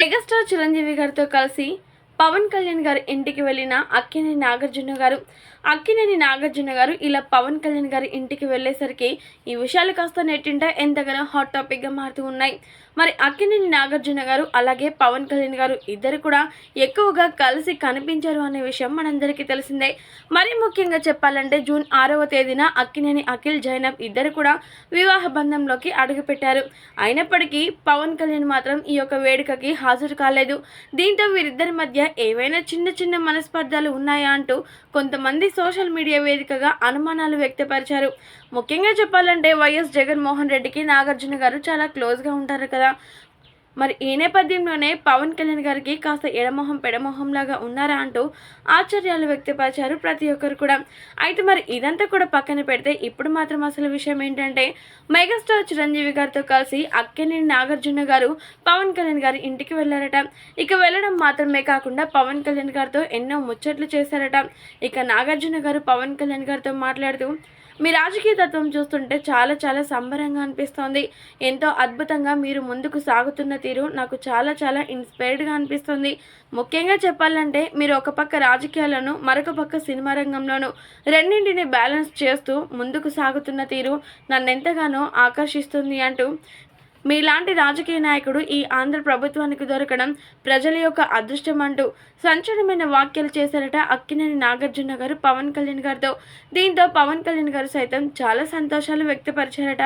Megastar Chiranjeevi గారితో కలిసి పవన్ కళ్యాణ్ గారి ఇంటికి వెళ్ళిన అక్కినేని నాగార్జున గారు అక్కినేని నాగార్జున గారు ఇలా పవన్ కళ్యాణ్ గారి ఇంటికి వెళ్ళేసరికి ఈ విషయాలు కాస్త నెట్టింట ఎంతగానో హాట్ టాపిక్గా మారుతూ ఉన్నాయి. మరి అక్కినేని నాగార్జున గారు అలాగే పవన్ కళ్యాణ్ గారు ఇద్దరు కూడా ఎక్కువగా కలిసి కనిపించారు అనే విషయం మనందరికీ తెలిసిందే. మరి ముఖ్యంగా చెప్పాలంటే జూన్ ఆరవ తేదీన అక్కినేని అఖిల్ జైనబ్ ఇద్దరు కూడా వివాహ బంధంలోకి అడుగుపెట్టారు. అయినప్పటికీ పవన్ కళ్యాణ్ మాత్రం ఈ యొక్క వేడుకకి హాజరు కాలేదు. దీంతో వీరిద్దరి మధ్య ఏవైనా చిన్న చిన్న మనస్పర్ధాలు ఉన్నాయా అంటూ కొంతమంది సోషల్ మీడియా వేదికగా అనుమానాలు వ్యక్తపరిచారు. ముఖ్యంగా చెప్పాలంటే వైఎస్ జగన్మోహన్ రెడ్డికి నాగార్జున గారు చాలా క్లోజ్గా ఉంటారు కదా. మరి ఈ నేపథ్యంలోనే పవన్ కళ్యాణ్ గారికి కాస్త ఎడమొహం పెడమొహం లాగా ఉన్నారా అంటూ ఆశ్చర్యాలు వ్యక్తపరిచారు ప్రతి ఒక్కరు కూడా. అయితే మరి ఇదంతా కూడా పక్కన పెడితే ఇప్పుడు మాత్రం అసలు విషయం ఏంటంటే మెగాస్టార్ చిరంజీవి గారితో కలిసి అక్కినేని నాగార్జున గారు పవన్ కళ్యాణ్ గారి ఇంటికి వెళ్ళారట. ఇక వెళ్ళడం మాత్రమే కాకుండా పవన్ కళ్యాణ్ గారితో ఎన్నో ముచ్చట్లు చేశారట. ఇక నాగార్జున గారు పవన్ కళ్యాణ్ గారితో మాట్లాడుతూ మీ రాజకీయ తత్వం చూస్తుంటే చాలా చాలా సంబరంగా అనిపిస్తోంది. ఎంతో అద్భుతంగా మీరు ముందుకు సాగుతున్న తీరు నాకు చాలా చాలా ఇన్స్పైర్డ్గా అనిపిస్తుంది. ముఖ్యంగా చెప్పాలంటే మీరు ఒక పక్క రాజకీయాలను మరొక పక్క సినిమా రంగంలోనూ రెండింటిని బ్యాలెన్స్ చేస్తూ ముందుకు సాగుతున్న తీరు నన్నెంతగానో ఆకర్షిస్తుంది అంటూ మీలాంటి రాజకీయ నాయకుడు ఈ ఆంధ్ర ప్రభుత్వానికి దొరకడం ప్రజల యొక్క అదృష్టం అంటూ సంచలనమైన వ్యాఖ్యలు చేశారట అక్కినేని నాగార్జున గారు పవన్ కళ్యాణ్ గారితో. దీంతో పవన్ కళ్యాణ్ గారు సైతం చాలా సంతోషాలు వ్యక్తపరిచారట.